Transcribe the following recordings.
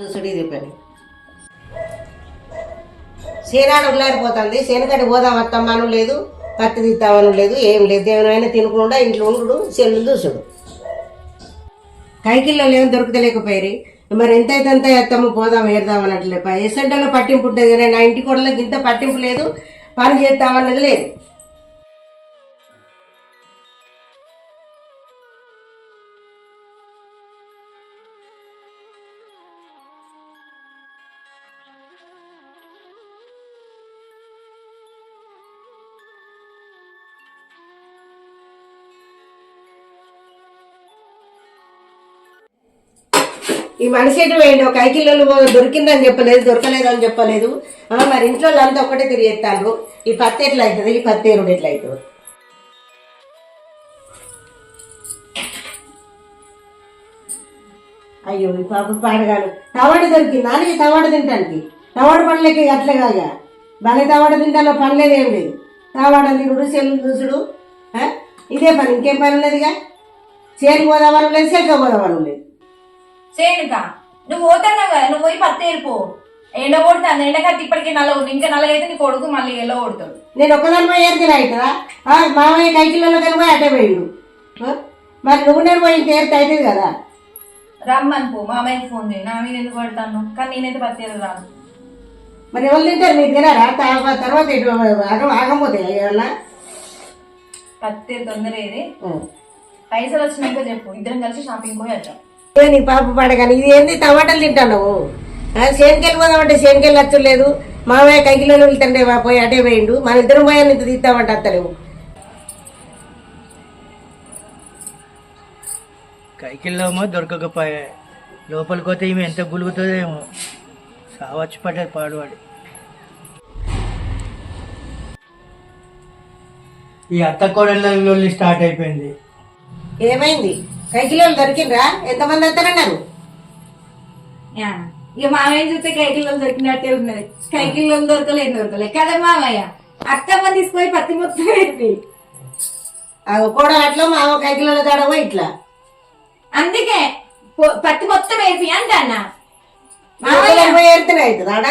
చూసుడు ఇది పని సేనాడు ఉల్లారిపోతుంది సేనకటి పోదాం అత్తమ్మను లేదు పత్తి తీస్తామను లేదు ఏం లేదు. ఏమైనా తినకుండా ఇంట్లో ఉండు సెల్లు చూసుడు. కైకిళ్ళలో ఏం దొరకలేకపోయారు మరి ఎంత అయితే అంత ఎత్తాము పోదాం ఏర్దాం అన్నట్లే. ఎసంటలో పట్టింపు ఉంటుంది కానీ నా ఇంటి కూడా ఇంత పట్టింపు లేదు పని చేస్తామన్నది లేదు. ఈ మనిషి ఎటు ఒక ఐకిలో దొరికిందని చెప్పలేదు దొరకలేదు అని చెప్పలేదు. మరి ఇంట్లో అంతా ఒకటే తిరిగేస్తాను ఈ పత్తి ఎట్లా అవుతుంది? ఈ పత్తి ఎరుడు ఎట్లా అవుతుంది? అయ్యో ఈ పాప పాడగాను తవాడ దొరికింది? దానికి తవాడ తింటానికి తవాడు పండ్లకి అట్లే కాగా భలే తవాడ తింటాలో పనిలేదు ఏం లేదు. తవాడ తిరుగుడు చెల్లు చూసుడు ఇదే పని ఇంకేం పని ఉన్నదిగా? చేను పోదామని లేదు చెక్క లేదు సేనుక నువ్వు పోతున్నావు కదా నువ్వు పోయి పత్తి వెళ్ళిపో ఎండ కొడుతుంది ఎండ కట్టి ఇప్పటికే నల్ల కొడుతుంది ఇంకా నల్లగైతే నీ కొడుకు మళ్ళీ ఎల్ల కొడతాడు. నేను ఒక్కదాని పోయి ఏరితే అవుతుందా మామయ్య కైకిల్లో పోయి అటే పోయిండు? మరి నువ్వు నేను పోయి ఇంత ఏరితే అవుతుంది కదా? రమ్మని పో మామయ్యకి ఫోన్ చేయి. నా మీద ఎందుకు పడతాను? కానీ నేనైతే పత్తి రాను. మరి ఎవరు తింటారు? మీరు తినారా? తర్వాత ఆగం ఆగపోతే ఏమన్నా? పత్తి తొందర ఏది. పైసలు వచ్చినాక చెప్పు. ఇద్దరం కలిసి షాపింగ్ పోయి వచ్చాం నీ పాప పడగాని ఇది ఏంది టమాటాలు తింటాను సేనుకెళ్ళి పోదామంటే సేనుకెళ్ళి వచ్చలేదు మామయ్య కైకిలో వెళ్తుండే పోయి అటే పోయిండు. మన ఇద్దరం పోయా ఇంత తీస్తామంటే అత్తలేవు. కైకిల్లోమో దొరకకపోయా. లోపలికి పోతే ఈమె ఎంత గులుగుతుందేమో. సావచ్చు పడ్డది పాడువాడి. ఈ అత్త కోడళ్ళ స్టార్ట్ అయిపోయింది. ఏమైంది? కైకిలో దొరికిండ్రా? ఎంతమంది వస్తారన్నారు యా. ఇక మామయ్య చూస్తే కైకిల్లో దొరికినట్టే ఉన్నది. కైకిల్లో దొరకలేదు దొరకలేదు కదా మామయ్య అత్తమ్మ తీసుకొని పత్తి మొత్తం పెట్టి. కూడా అట్లా మామ కైకిలో తడవ ఇట్లా. అందుకే పత్తి మొత్తం అంటన్నా. అవుతుంది ఆడ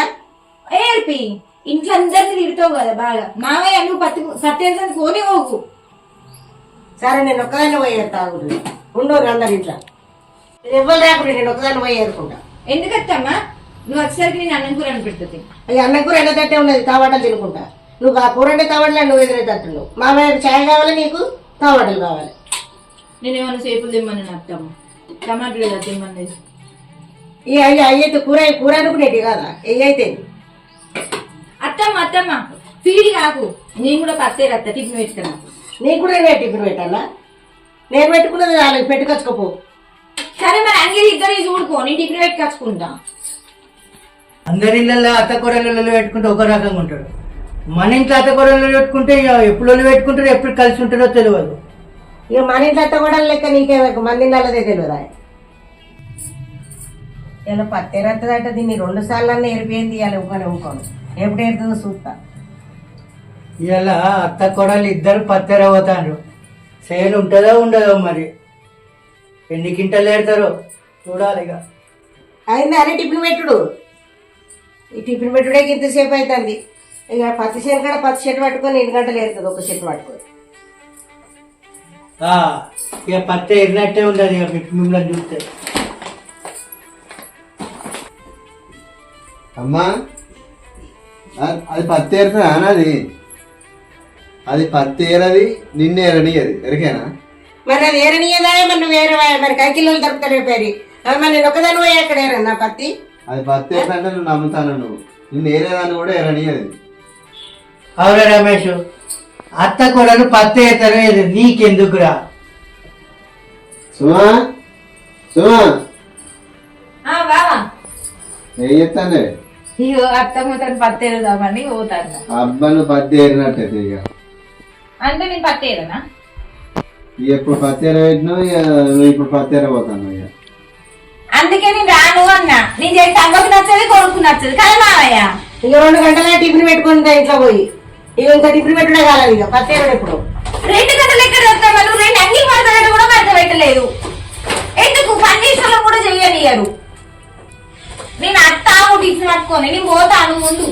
ఏర్పి. ఇంట్లో అందరిని తిడతావు కదా బాగా. మామయ్య నువ్వు పత్తి వేసేది పోనీ పోకు. సరే నేను ఒక్కదాన్ని పోయి ఏరుతా ఆగురు. ఉండు అందరు ఇంట్లో. నేను ఇవ్వలు రాకుండా నేను ఒక్కదాన్ని పోయి ఏరుకుంటా. ఎందుకత్తమ్మా? నువ్వు వచ్చేసరికి నేను అన్నం కూర అనిపెడుతుంది ఈ అన్న కూర ఎండ తట్టే ఉన్నది తావాటలు తినుకుంటా. నువ్వు ఆ కూర అంటే తావాటలే నువ్వు ఎదురైతట్టున్నావు మామయ్య ఛాయ్ కావాలి నీకు? తావాటలు కావాలి. నేను ఏమైనా సేపులు తెమ్మని అత్తమ్మ. టమాటాలు కదా తెమ్మని ఈ అయ్యి అయ్యైతే కూర కూర అనుకునేటి కాదా? ఏ అయితే? అత్తమ్మ అత్తమ్మ ఫీల్ కాకు. నేను కూడా పత్తే రత్త టిఫిన్ పెట్టుకున్నా. నీకు కూడా నేను టిఫిన్ పెట్టాలా? నేను పెట్టుకున్నది వాళ్ళకి పెట్టుకొచ్చుకోపో. సరే మరి అంగేది ఇద్దరు చూడుకో నేను టిఫిన్ పెట్టుకొచ్చుకుంటా. అందరి ఇళ్ళల్లో అత్త కోడళ్ళలో పెట్టుకుంటే ఒక రకంగా ఉంటాడు. మన ఇంట్లో అత్త కోడళ్ళు పెట్టుకుంటే ఇక ఎప్పుడు పెట్టుకుంటారో ఎప్పుడు కలిసి ఉంటారో తెలియదు. ఇక మన ఇంట్లో అత్త కూడా లెక్క నీకే మంది ఇళ్ళదే తెలియదా? ఇలా పత్తి ఎరత్తదట దీన్ని రెండు సార్లు అన్న ఎరిపోయింది ఇవాళ ఇంకొని ఇంకోను ఎప్పుడు ఎరుతుందో చూస్తా. ఇలా అత్త కోడలు ఇద్దరు పత్తెర సేల్ ఉంటుందో ఉండదో మరి? ఎన్ని కింటలు ఏడతారో చూడాలి ఇక. అయింది అరే టిఫిన్ పెట్టుడు? ఈ టిఫిన్ పెట్టుడే ఇంతసేపు అవుతుంది ఇక పత్తి చేను కూడా పత్తి చెట్టు పట్టుకొని ఎన్ని గంటలు ఏరుతుంది ఒక చెట్టు పట్టుకొని? ఇక పత్తి ఎరినట్టే ఉండదు ఇక మిమ్మల్ని చూస్తే. అమ్మా అది పత్తి ఏరుతుందా అది అది పత్తి ఏరది నిన్ను ఏరని అది ఎరికేనా మరి అది ఏరనీయదా? మరి నువ్వు వేరే మరి కైకిల్లో దొరుకుతారు పేరు. అది మరి నేను ఒకదాని పోయి ఎక్కడ ఏరన్నా పత్తి? అది పత్తి ఏరంటే నువ్వు నమ్ముతాను నువ్వు. నిన్ను ఏరేదాన్ని కూడా ఎరని అది అవునా రమేష్? అత్త కోడలు పత్తి ఏతారు ఇది నీకెందుకురా? సుమా? సుమా? బావా ఏం చెప్తానే అత్తమ్మ తను పత్తి వెళ్దామని పోతాను అబ్బా నువ్వు పత్తి ఏరినట్టయితే ఇక అంటే నేను పత్తి ఏదనా ఎప్పుడు పత్తి ఏర పెట్టినావు? ఇక నువ్వు ఇప్పుడు పత్తి ఏరబోతాను ఇక? అందుకే నేను రాను అన్నా. నేను చేస్తే అమ్మకి నచ్చదు కొడుకు నచ్చదు. కదా మావయ్య? ఇక రెండు గంటలే టిఫిన్ పెట్టుకుని రా ఇంట్లో పోయి. ఇక ఇంకా టిఫిన్ పెట్టుడే కాలేదు ఇక. పత్తి ఏరుడు ఎప్పుడు రెండు గంటలు ఎక్కడ వస్తామా నువ్వు రెండు అన్ని పడతానంటే కూడా అర్థం పెట్టలేదు. ఎందుకు? పని చేసిన కూడా చెయ్యనియరు నేను అత్త టిఫిన్ పట్టుకొని నేను పోతాను ముందు.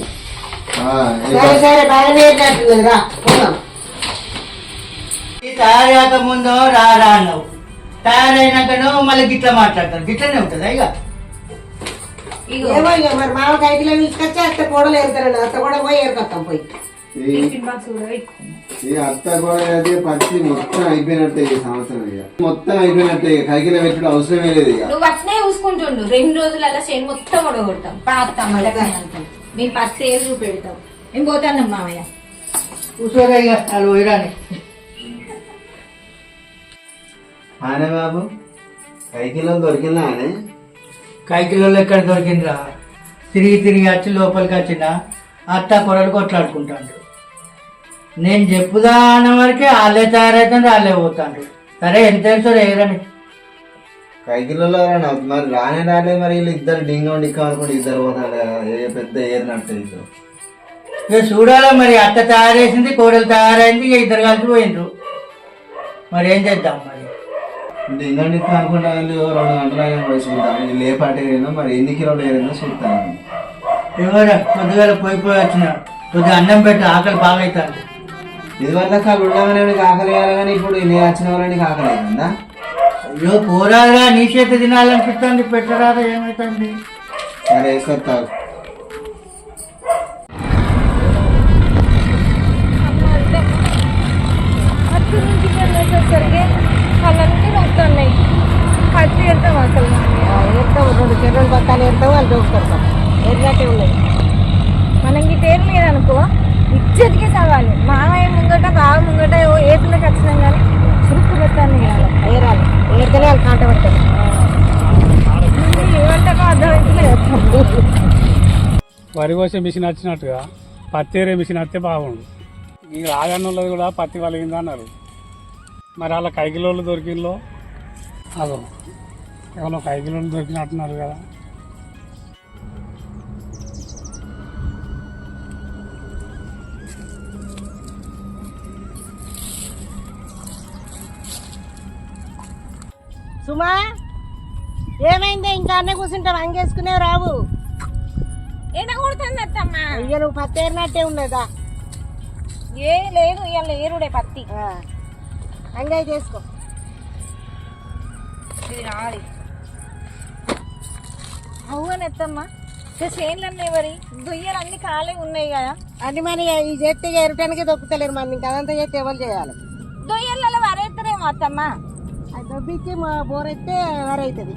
ఆ, సరే సరే బాగా నేర్చినట్టుంది రా పోదాం. తయారయ్యాక ముందు రా రా అన్నావు. తయారైనాకను మళ్ళీ గిట్లా మాట్లాడతారు. గిట్లనే ఉంటుందా ఇక? ఇగో. ఏమో ఇక మరి మామ కైకిలో తీసుకొచ్చి అత్త కూడా ఏరుతారండి అత్త కూడా పోయి ఏరుకొస్తాం పోయి. ఈ టిఫిన్ బాక్స్ కూడా పెట్టుకున్నా ఈ అత్త కూడా అయితే పచ్చి మొత్తం అయిపోయినట్టే ఈ సంవత్సరం ఇక. మొత్తం అయిపోయినట్టే ఇక. కైకిల పెట్టడం అవసరమే లేదు ఇక. నువ్వు అట్నే చూసుకుంటుండు. రెండు రోజులలో చేను మొత్తం ఉడగొడతాం పాత నేను పత్తి ఏళ్ళు చూపెడతాం. నేను పోతాను మామయ్య? కూర్చోగా ఇక వాళ్ళు పోయిరాని ఆనే బాబు? కైకిలో దొరికిందా ఆనే? కైకిలో ఎక్కడ దొరికిందిరా? తిరిగి తిరిగి వచ్చి లోపలికి వచ్చిన అత్త కొడలు కొట్లాడుకుంటాడు. నేను చెప్పుదా అన్న వరకే వాళ్ళే తయారవుతాడు వాళ్ళే పోతాడు సరే ఎంత తెలుసో ఏరని కైకిలలో రాను మరి రానే రాలే మరి వీళ్ళు ఇద్దరు డింగ డిక్క అనుకుంటే ఇద్దరు పోతాడు. ఏ పెద్ద ఏరినట్టు ఇద్దరు. ఇక చూడాలా మరి అత్త తయారేసింది కోడలు తయారైంది ఇక ఇద్దరు కలిసి పోయిండ్రు. మరి ఏం చేద్దాం డింగ డిక్క అనుకుంటా వీళ్ళు రెండు గంటల అయినా పోయి చూద్దాం వీళ్ళు ఏ పాట ఏరినో మరి ఎన్ని కిలోలు ఏరినో చూస్తాను ఎవరు? పొద్దుగాల పోయి పోయి వచ్చిన. కొద్దిగా అన్నం పెట్టి ఆకలి బాగా అవుతాడు ఇది వల్ల కాదు ఉండగానే నీకు ఆకలి వేయాలి కానీ ఇప్పుడు నేను వచ్చిన వల్ల నీకు ఆకలి అవుతుందా అయ్యో పోరాగా నీ చేతి తినాలనిపిస్తుంది పెట్టరాదా ఏమవుతుంది సరే వేసుకొస్తావు వెళ్ళేసరికి వాళ్ళన్నీ వస్తున్నాయి. పత్తి వెళ్తాం అసలు? ఏరుతాం రెండు చెరువులు బత్తాలు ఏరుతాం వాళ్ళు చూసుకొస్తాం ఏరినట్టే ఉన్నాయి. మనం ఈ పేరు మీద అనుకో ఇచ్చటికే చదవాలి మామయ్య ముంగట బావ ముంగట ఏపులకు వచ్చినాం కానీ చురుకు పెట్టాను ఏరాలి. ఏరితేనే వాళ్ళు కాంట పడతారు ఏమంటారో అర్థమవుతలేదు వరి కోసే మిషన్ వచ్చినట్టుగా పత్తి ఏరే మిషన్ వస్తే బాగుండు. ఈ రాగన్నోళ్ళది కూడా పత్తి వలిగింది అన్నారు. మరి అలా కైకిలోళ్ళు దొరికిందో అదో. ఎవరో కైకిలోళ్ళు దొరికినట్టున్నారు కదా. సుమా ఏమైంది? ఇంకా అన్నీ కూర్చుంటాం అంగేసుకునే రావు. ఏనా కొడుతుంది అత్తమ్మా? అయ్యో నువ్వు పత్తి ఏరినట్టే ఉన్నదా? ఏ లేదు ఇవాళ ఏరుడే పత్తి. అంగాయి చేసుకో ఇది రాలి అవును ఎత్తమ్మా చేనులన్నీ ఎవరి? దుయ్యలు అన్ని ఖాళీ ఉన్నాయి కదా. అది మరి ఈ చేతి ఎరటానికి దొక్కుతలేరు మరి ఇంకా అదంతా చేతి ఎవరు చేయాలి? దుయ్యలలో వరేత్తరేమో అత్తమ్మా. అది దొబ్బిచ్చి మా బోర్ అయితే వరైతుంది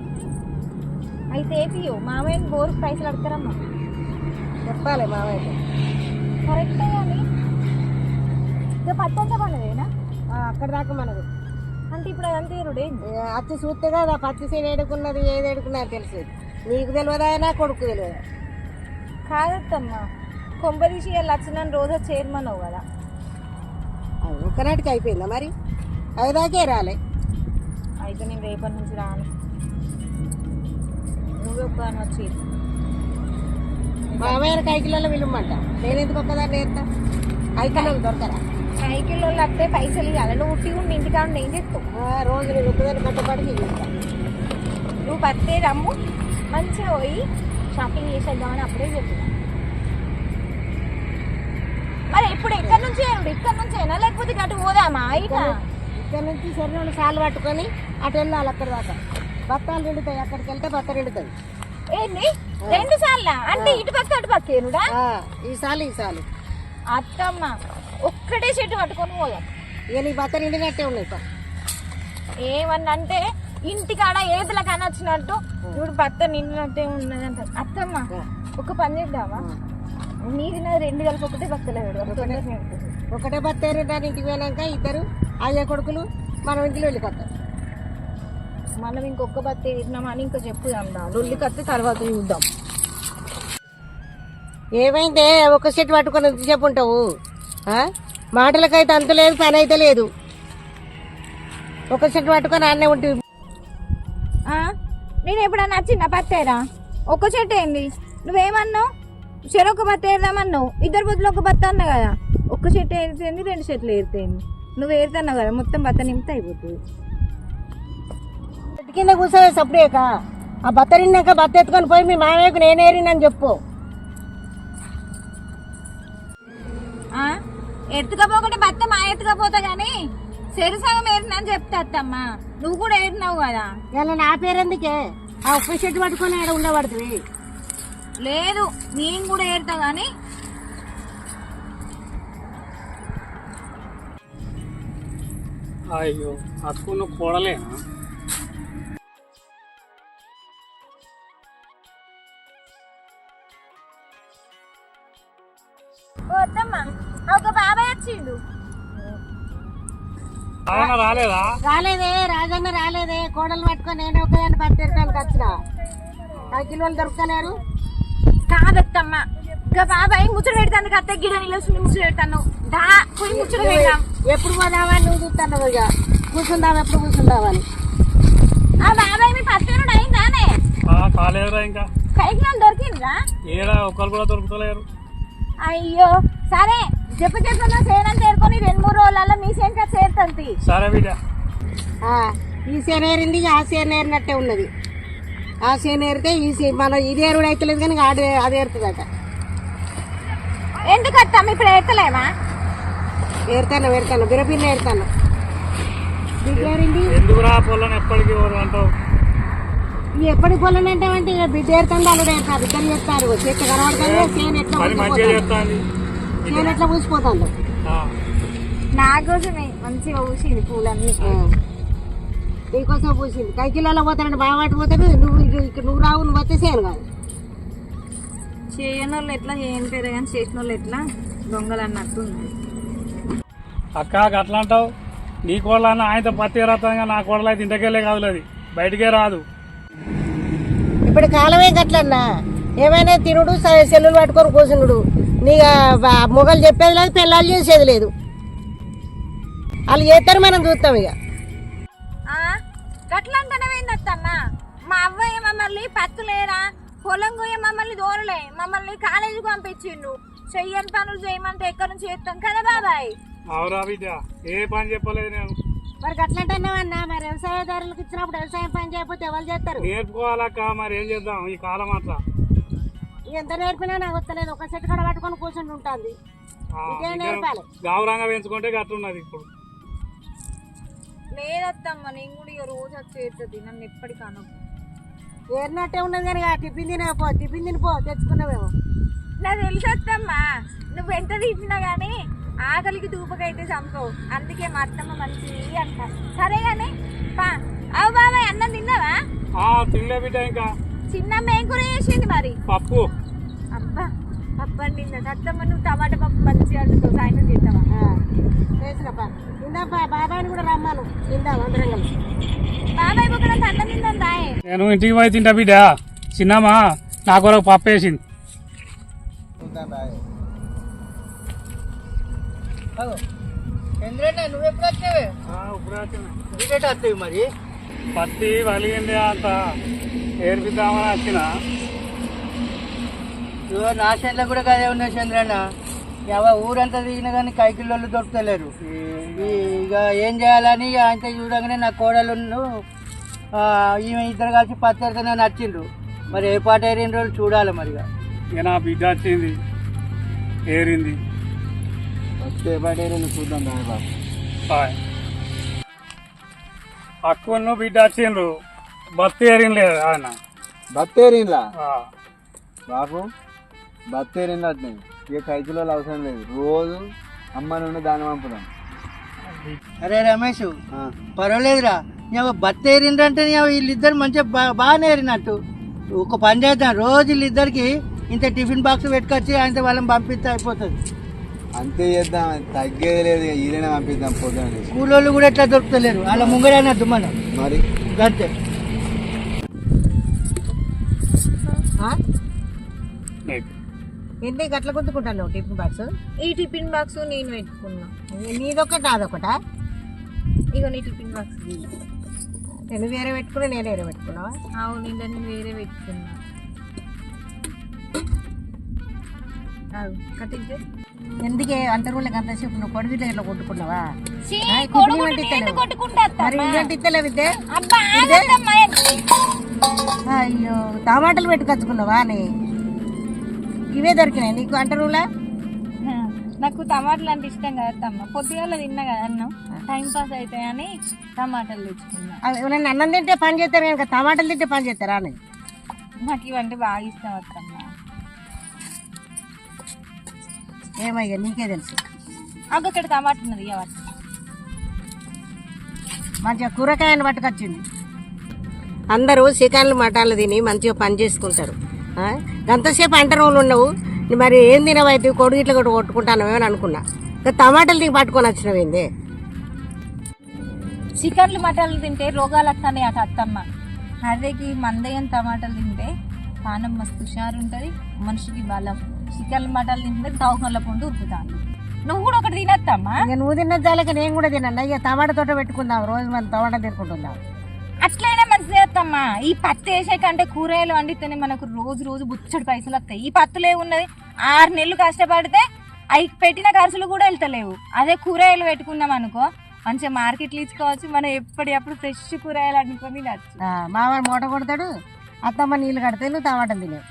అయితే ఏపియో. మామయ్యని బోరు పైసలు అడతారమ్మా చెప్పాలి మావైతే కరెక్టే కానీ. ఇక పత్తి అంతా పండుగేనా అక్కడ దాకా మనది. అంటే ఇప్పుడు అదంతా ఏరుడే? ఏ, అచ్చి చూస్తే కదా పత్తి సీన్ ఏడుకున్నది ఏది ఏడుకున్నది తెలిసి. నీకు తెలియదా నా కొడుకు తెలియదు? కాదత్తమ్మా. కొంపదీసి లక్షణం రోజు చైర్మన్ అవు కదా. అది ఒక్కనాటికి అయిపోయిందా మరి? అయిదాకే రాలే. అయితే నేను రేపటి నుంచి రాను. నువ్వు ఒక్క వచ్చి. మా అమ్మాయిన కైకిలలో విలుమ్మంట. నేను ఎందుకు ఒక్కదాన్ని నేర్తా? ఐకిలలో దొరకరా సైకిల్ వాళ్ళు వస్తే పైసలు ఇవ్వాలి. నువ్వు ఉట్టి ఉండి ఇంటికాడ ఏం చేస్తావు? ఆ, రోజు నేను ఒక్కదాన్ని కట్టబడి నువ్వు పత్తే రమ్ము. మంచిగా పోయి షాపింగ్ చేసేద్దామని అప్పుడే చెప్తున్నా మరి ఇప్పుడు ఎక్కడి నుంచి ఇక్కడ నుంచి అయినా లేకపోతే గటు పోదామా? ఇక ఇక్కడ నుంచి శరీరం సాలు పట్టుకొని అటు వెళ్ళాలి అక్కడ దాకా. బత్తాలు నిండుతాయి అక్కడికి వెళ్తే బత్త నిండుతుంది ఏంది? రెండు సార్లు? అంటే ఇటు పక్క అటు పక్క ఏరుడా ఆ, ఈ సాలు ఈ సాలు. అత్తమ్మ ఒక్కటే చెట్టు పట్టుకొని పోదాం. ఇక నీ బత్త నిండినట్టే ఉన్నాయి పా. ఏమన్నా అంటే ఇంటికాడ ఏదుల వచ్చినట్టు ఇప్పుడు భర్త నిండినట్టే ఉన్నదంట. అత్తమ్మ ఒక పని చేద్దామా? నీది నాది రెండు కలిపి ఒకటే భర్తలే ఒకటే బత్త ఏరింటాను ఇంటికి పోయినాక ఇద్దరు అయ్య కొడుకులు మనం ఇంటిలో వెళ్ళిపోతాం. మనం ఇంకొక బత్త వేసినామని ఇంకా చెప్పుదాం రా. లొల్లి కత్తి తర్వాత చూద్దాం. ఏమైందే? ఒక సెట్ పట్టుకొని ఎంతసేపు ఉంటావు? ఆ? మాటలకైతే అంత లేదు పని అయితే లేదు. ఒక సెట్ పట్టుకొని అన్నే ఉంటుంది? నేను ఎప్పుడన్నా నచ్చిందా పత్తేరా ఒక్క చెట్టు ఏంది? నువ్వేమన్నావు? చెరొక బత్త ఏరుదామన్నావు. ఇద్దరు బొద్దులు ఒక బత్త అన్నా కదా. ఒక్క చెట్టు ఏరితేంది రెండు చెట్లు ఏరితేంది? నువ్వు ఏరుతున్నావు కదా మొత్తం బత్త నింపితే అయిపోతుంది. కింద కూర్చోవే సప్పుడేక. ఆ బత్తరిన్నాక బత్త ఎత్తుకొని పోయి మీ మామయ్యకు నేనేరినని చెప్పు. ఎత్తుకపోకుంటే భర్త మా ఎత్తుకపోతా గానీ సరిసగం ఏరినని చెప్తా అత్తమ్మ. నువ్వు కూడా ఏరినావు కదా. ఇలా నా పేరెందుకే? ఆ ఉప్పు చెట్టు పట్టుకొని ఆడ ఉండబడుతుంది. లేదు నేను కూడా ఏరుతా గానీ అయ్యో అక్కున్న కూడలేనా? ఓ అత్తమ్మ. ఒక బాబాయ్ వచ్చిండు. రాలేదా? రాలేదే రాజన్న రాలేదే. కోడలు పట్టుకొని నేను ఒకదాన్ని పట్టేరడానికి వచ్చిన. పది కిలోలు దొరకలేరు. కాదత్తమ్మ. ఇంకా బాబాయ్ ముచ్చట పెడతాను అత్త గిడ నిలసి ముచ్చట పెడతాను. దా పోయి ముచ్చట పెడతాం ఎప్పుడు పోదామా నువ్వు చూస్తున్నావు ఇక. కూర్చుందాం ఎప్పుడు కూర్చుందామని. ఆ బాబాయ్ మీ పత్తేరుడు అయిందానే? ఆ, కాలేదురా ఇంకా. కైకి దొరికిందా? ఏడ ఒక్కరు కూడా దొరుకుతలేరు. అయ్యో సరే. చెప్పు చెప్పిన సేనంత ఏరుకొని రెండు మూడు రోజులలో మీ సేన్ చేరుతుంది. సరే బిడ్డ. ఆ, ఈ సేనేరింది ఆ సేనేరినట్టే ఉన్నది. ఆ సేనేరితే ఈ సే మన ఇది ఏరుడు అయితే కానీ ఆడు అది ఏరుతుందట. ఎందుకు అత్తమ్మ ఇప్పుడు ఏర్తలేమా ఏరుతాను ఏరుతాను. బిరపిల్ల ఏరుతాను. ఏరింది? ఎందుకురా పొలం ఎప్పటికీ ఎవరు అంటావు? ఈ ఎప్పటి పొలం అంటే అంటే ఇక బిడ్డ ఏరుతాను అల్లుడు ఏరుతారు. ఇద్దరు చేస్తారు చెట్టు కనబడతాను సేను ఎట్లా సేను ఎట్లా ఊసిపోతుంది ఆ, నా కోసమే మంచిగా ఊసింది పూలన్నీ. నీకోసం పూసింది. కైకిలలో పోతాడు బావాటి పోతాడు నువ్వు ఇక- ఇక నువ్వు రావు నువ్వు వస్తే సేను కాదు. చేయని వాళ్ళు ఎట్లా చేయని పేరు కానీ చేసిన వాళ్ళు ఎట్లా? దొంగలు అన్నట్టు అక్క అట్లా అంటావు? నీ కోళ్ళ అన్న ఆయనతో పత్తి రతంగా నా కోడలు అయితే ఇంటికెళ్ళే కాదు అది. బయటికే రాదు. ఇప్పుడు కాలమే గట్లన్నా. ఏమైనా తినుడు స- సెల్లులు పట్టుకొని కూర్చున్నాడు నీ మొగలు చెప్పేది లేదు పిల్లలు చేసేది లేదు. వాళ్ళు చేస్తారు మనం చూస్తాం ఇక. ఆ? గట్ల అంటనవేందత్తమ్మ మా అవ్వయ్య మమ్మల్ని పత్తులేరా పొలం కొయ్య మమ్మల్ని దూరలే. మమ్మల్ని కాలేజీకి పంపించిండు. చెయ్యని పనులు చేయమంటే ఎక్కడి నుంచి చేస్తాం కదా బాబాయ్? అవురా బిడ్డ ఏ పని చెప్పలేదు నేను. మరి గట్లంటున్నావన్నా మరి వ్యవసాయదారులకు ఇచ్చినప్పుడు వ్యవసాయం పని చేయకపోతే ఎవరు చేస్తారు నేర్పుకోవాలక్క మరి ఏం చేద్దాం ఈ కాలం అట్లా. ఎంత నేర్పినా నాకు వస్తలేదు. ఒక చెట్టు కడ పట్టుకొని కూర్చుని ఉంటుంది. ఇదే నేర్పాలి. గౌరవంగా పెంచుకుంటే గట్లున్నది ఇప్పుడు. లేదత్తమ్మ నేను కూడా ఇక రోజు వచ్చి చేస్తుంది నన్ను ఎప్పటికీ ఏరినట్టే ఉన్నది కానీ టిఫిన్ తినపో టిఫిన్ తినిపో తెచ్చుకున్నావేమో. నాకు తెలుసు అత్తమ్మా నువ్వు ఎంత తింటున్నా గానీ ఆకలికి దూపకైతే చంపవు. అందుకే మా అత్తమ్మ మంచిది అంట. సరే గానీ పా. అవు బాబాయ్ అన్నం తిన్నావా? ఆ తినలే బిడ్డ ఇంకా. చిన్నమ్మ ఏం కూర చేసింది మరి? పప్పు. అబ్బా పప్పండి అత్తమ్మ నువ్వు టమాటా పప్పు మంచిగా వండుతావు సాయంత్రం చేద్దామా చేసినప్ప ఇందాపా బాబాయ్ని కూడా రమ్మాను. తిందాం అందరం కలిసి. బాబాయ్ ఒక అన్నం తిందాం దాయే నేను ఇంటికి పోయి తింటా బిడ్డ. చిన్నమ్మా నా కొరకు పప్పు వేసింది. నువ్వు ఎప్పుడు వచ్చావే? మరి? పత్తి వలిగింది అంత. ఏర్పిద్దామని వచ్చిన. ఇదిగో నా చేతిలో కూడా కదే ఉన్నాయి చంద్రన్న. ఎవ ఊరంతా దిగిన కానీ కైకిళ్ళు దొరుకుతలేరు. ఇక ఏం చేయాలని ఆయనతో చూడగానే నా కోడలు ఈమె ఇద్దరు కలిసి పత్తెరతనే నచ్చిండ్రు. మరి ఏ పాట ఏరిన రోజులు చూడాలి మరిగా. ఇక నా బిడ్డ వచ్చింది. ఏరింది. వస్తే బయట చూద్దాం దాని బాబు. అక్కును బిడ్డ వచ్చిండ్రు. బత్తి ఏరింలేదు ఆయన. బత్తేరిన్లా ఆ, బాబు. బత్తేరిన్లా అట్నే. ఇక కైకిలో అవసరం లేదు. రోజు అమ్మ నుండి దాన్ని పంపుదాం. అరే రమేష్ పర్వాలేదురా. నేను బత్త ఏరిండ్రంటే నేను వీళ్ళిద్దరు మంచిగా బా బాగానే ఏరినట్టు. ఒక పని చేద్దాం. రోజు వీళ్ళిద్దరికి ఇంత టిఫిన్ బాక్స్ పెట్టుకొచ్చి ఆయనతో వాళ్ళని పంపిస్తే అయిపోతుంది. అంతే చేద్దాం. తగ్గేది లేదు. ఈయన పంపిద్దాం పొద్దున కూలోళ్ళు కూడా ఎట్లా దొరుకుతలేరు? వాళ్ళ ముంగడైనా దుమ్మనం. మరి? అంతే ఏంటి గట్ల గుద్దుకుంటాను టిఫిన్ బాక్స్? ఈ టిఫిన్ బాక్స్ నేను పెట్టుకున్నా. నీదొకటి నాదొకటా ఇగో నీ టిఫిన్ బాక్స్ నేను వేరే పెట్టుకున్నా నేను వేరే పెట్టుకున్నావా? అవును ఇంకా నేను వేరే పెట్టుకున్నా. కట్టించే ఎందుకే అంటారు వాళ్ళకి అంతసేపు నువ్వు కొడుకు ఇట్లా కొట్టుకున్నావా. అయ్యో టమాటాలు పెట్టుకొచ్చుకున్నావా అని ఇవే దొరికినాయి. నీకు అంటారులా ఆ, నాకు టమాటాలు అంటే ఇష్టం కదా అత్తమ్మ పొద్దుగాల తిన్నా కదా అన్నం. టైం పాస్ అవుతాయి అని టమాటాలు తెచ్చుకున్నా. ఎవరైనా అన్నం తింటే పని చేస్తారు కనుక టమాటాలు తింటే పని చేస్తారా అని? నాకు ఇవంటే బాగా ఇష్టం అత్తమ్మ ఏమయ్యా నీకే తెలుసు. అక్క ఇక్కడ టమాటా ఉన్నది ఇవ్వచ్చు మంచిగా కూరగాయలు పట్టుకొచ్చింది. అందరూ చికెన్లు మటాలు తిని మంచిగా పని చేసుకుంటారు. ఆ? గంతసేపు అంట రోజులు ఉండవు మరి ఏం తినవైతే కొడుకు ఇట్లా కూడా కొట్టుకుంటాను అని అనుకున్నా. ఇంకా టమాటాలు దిగి పట్టుకొని వచ్చినవేంది చికెన్లు మటన్లు తింటే రోగాలు వస్తాయి అట అత్తమ్మ. హర్రేకి మందయం టమాటాలు తింటే పానం మస్తు హుషారు ఉంటుంది మనిషికి బలం చికెన్లు మటన్లు తింటే దౌహంలో పొండి ఉరుకుతాను నువ్వు కూడా ఒకటి తినత్తమ్మా? ఇక నువ్వు తిన్న జాలక నేను కూడా తినన్నా ఇక టమాటా తోట పెట్టుకుందాం. రోజు మనం టమాటా తినుకుంటుందాం. అట్లయినా మంచిదే అత్తమ్మా ఈ పత్తి వేసే కంటే కూరగాయలు వండితేనే మనకు రోజు రోజు బుచ్చడి పైసలు వస్తాయి. ఈ పత్తులే ఉన్నది. ఆరు నెలలు కష్టపడితే అవి పెట్టిన ఖర్చులు కూడా వెళ్తలేవు. అదే కూరగాయలు పెట్టుకున్నాం అనుకో మంచిగా మార్కెట్లు ఇచ్చుకోవచ్చు. మనం ఎప్పటికప్పుడు ఫ్రెష్ కూరగాయలు అనుకొని తినచ్చు. మావాడు మూట కొడతాడు అత్తమ్మ నీళ్ళు కడితే నువ్వు టమాటా తినేవు.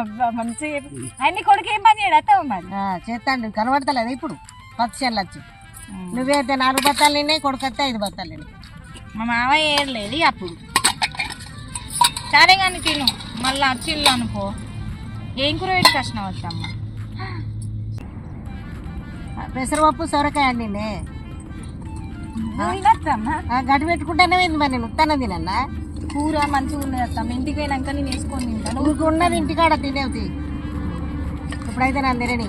అబ్బా మంచిగా అన్ని కొడుకు ఏం పని చేయడు అత్తమ్మ మరి? చేస్తాండు. కనబడతలేదు ఇప్పుడు. పచ్చి చేనులు వచ్చి. నువ్వైతే నాలుగు బత్తాలు నిన్నాయి కొడుకు వస్తే ఐదు బత్తాలు నిన్నాయి మా మావయ్య ఏర్లేదు అప్పుడు. సరే కానీ తిను. మళ్ళీ అచ్చిల్లు అనుకో. ఏం కూర పెట్టి కష్టం వద్దమ్మ పెసరపప్పు సొరకాయ తినొద్దమ్మా గడ్డి పెట్టుకుంటేనే ఏంది మరి నేను. ఉత్తానం తినన్నా కూర మంచిగా ఉన్నది అత్తమ్మ ఇంటికి పోయినాక నేను వేసుకొని తింటాను నువ్వు ఉన్నది ఇంటికాడ తినేవుతి ఇప్పుడైతే నా తినని.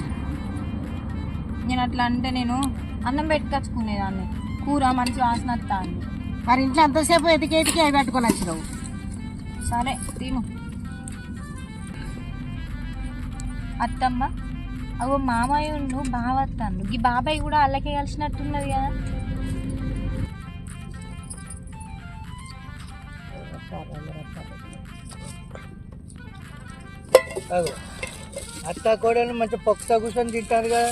నేను అట్లా అంటే నేను అన్నం పెట్టుకొచ్చుకునేదాన్ని. కూర మంచి వాసన వస్తాను మరి ఇంట్లో అంతసేపు ఎతికి ఎతికి అవి పెట్టుకొని వచ్చినావు. సరే తిను. అత్తమ్మ అగో మామయ్య నువ్వు బావ వస్తాను ఈ బాబాయ్ కూడా అల్లకే కలిసినట్టున్నది కదా. అత్త కోడలు మంచి పొక్త కూర్చొని తింటారు కదా.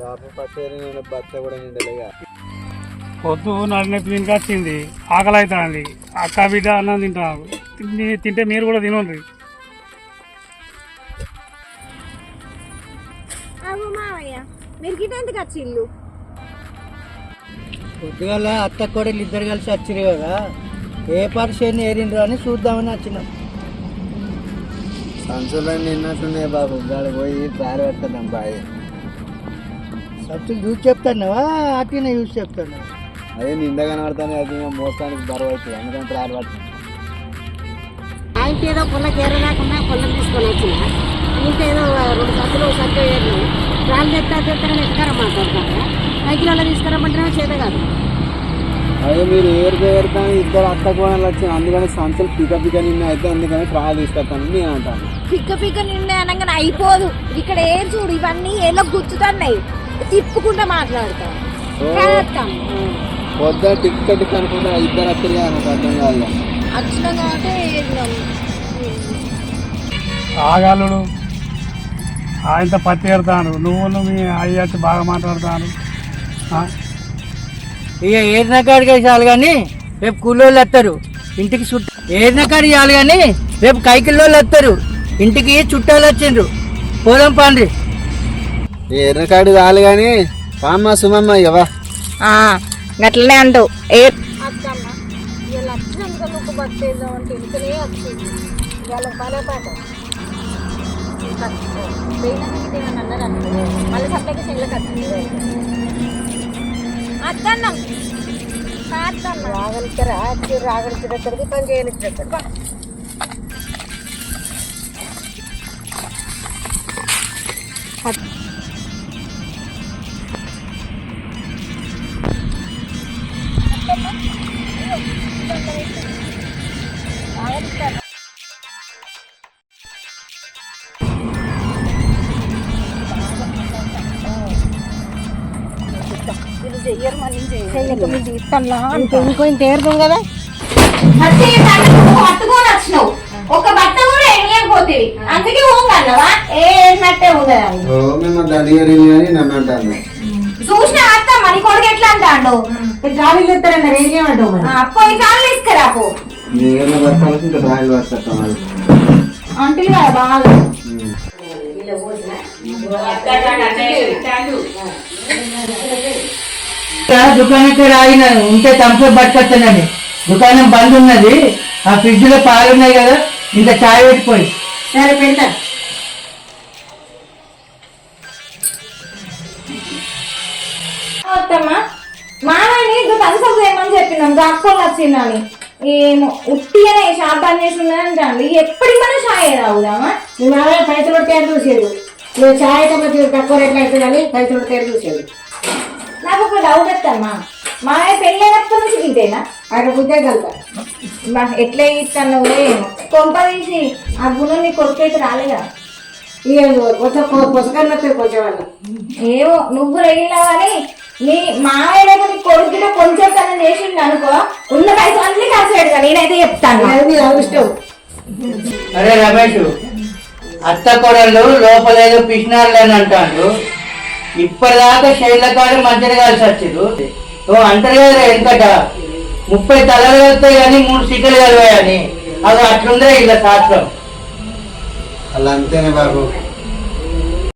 బాబు పచ్చేరి నేను బత్త కూడా నిండలేగా పొద్దు నడినొప్పి దీనికి వచ్చింది ఆకలి అవుతుంది అక్క బిడ్డ అన్నం తింటాను తిని- తింటే మీరు కూడా తినండి మీరు పొద్దుగాల అత్త కోడలు ఇద్దరు కలిసి వచ్చిరు కదా ఏ పరిచయం ఏరిండ్రు అని చూద్దామని వచ్చినాం. సంచులు నిన్నట్టున్నాయి బాబు గాడి పోయి దారి పెడతాం బాయ్. సత్తులు చూసి చెప్తున్నావా అట్టినే చూసి చెప్తున్నావా అదే నిండా కనబడతానే అది ఇంకా మోస్తానికి బరువు అవుతుంది. అందుకని త్రాలు పడుతుంది ఆయన ఏదో పొల్లకి ఏర రాకుండా పొలం తీసుకొని వచ్చిన ఇంకా ఏదో రెండు సత్తులు సత్తు ఏరు రాళ్ళు తెస్తా తెస్తారని ఎక్కరమ్మంటారు సైకిల్లో తీసుకురమ్మంటే చేత కాదు. అదే మీరు ఏరుకు ఏరుతాను ఇద్దరు అత్త కోణాలు వచ్చింది అందుకని సంచులు పిక పిక నిన్న అయితే అందుకని ట్రాయల్ తీసుకొస్తాను నేను అంటాను. పిక్క పిక్క నిండే అనగానే అయిపోదు. ఇక్కడ ఏం చూడు ఇవన్నీ ఏలో గుచ్చుతున్నాయి. తిప్పుకుంటా మాట్లాడతాం చేస్తాం. పొద్దున టిక్ టిక్ అనుకుంటా ఇద్దరు నాకు అర్థం కాదు వచ్చినాం కాబట్టి ఏరినాం. ఆగాలుడు. ఆయనతో పత్తి ఎడతాను నువ్వు మీ అయ్యి బాగా మాట్లాడతాను? ఇక ఏరిన కాడికి చాలు కానీ రేపు కూలోళ్ళు వస్తారు. ఇంటికి చుట్ట ఏరిన కాడికి చాలు కానీ రేపు కైకిల్లోళ్ళు వస్తారు. ఇంటికి చుట్టాలు వచ్చిండ్రు. పోదాం పండ్రి. ఎర్రకాడు చాలు కానీ పామ్మ సుమమ్మ ఇవా ఆ, గట్లనే అంటావు. ఏ అత్తమ్మ ఇలా వచ్చినందుకు నువ్వు బట్టేద్దాం అంటే ఇంకనే అత్తల్లా అంటే. ఇంకో ఇంత ఏరుదాం కదా? ఒక బట్ట కూడా ఎండిపోతుంది అందుకే ఓంగన్నవా? ఏ ఏడినట్టే ఉండదు మేము డాడీ అని నన్ను ఎట్లా అంటాడు? ట్రావెల్ ఇస్తారన్నారు ఏం చేయమంటావు పోయి ట్రావెల్ ఇస్తారాకు అంటే డ్రాయింగ్ వస్తాం ఉంటే తంపే పట్టుకొచ్చానని దుకాణం బంద్ ఉన్నది. ఆ ఫ్రిడ్జ్లో పాలు ఉన్నాయి కదా ఇంత చాయ్ పెట్టిపోయి సరే పెడతా. వద్దమ్మా కన్సల్ట్ చేయమని చెప్పినాం. దాక్కోని వచ్చిందని. ఏమో ఉట్టిగానే షాప్ బంద్ చేసి ఉన్నదంటే ఎప్పటికి మనం షాయ్ తాగుదామా? మామయ్య పైసలు చూసేది? నువ్వు ఛాయ్ తక్కువ రేట్లు అవుతుందని పైసలు ఉంటే చూసేది? నాకు ఒక డౌట్ వద్దమ్మా మామయ్య పెళ్ళైనప్పటి నుంచి ఇంతేనా ఆయన బుద్ధే కలుతా బా, ఎట్లా ఇస్తాను ఏమో. కొంప తీసి ఆ గుణం నీ కొడుకు అయితే రాలేదా? కొంచెం కొంచెం ఏమో నువ్వు రెగినా కానీ నీ మామయ్య లేక నీ కొడుకు కొంచెం తనం చేసిండు అనుకో ఉన్న పైసలు అన్ని పెడతా నేనైతే చెప్తాను. అది అరే రమేష్ అత్త కొడళ్ళు లోపలేదో పిసినారులు అని అంటాడు ఇప్పటిదాకా శైల కాడ మధ్యన కలిసి వచ్చిండు ఓ అంటారు కదా వెనకట ముప్పై తలలు వెళ్తాయి కానీ మూడు సీట్లు కలివాయని. అది అట్లుందే ఇలా శాస్త్రం. అలా అంతేనే బాబు.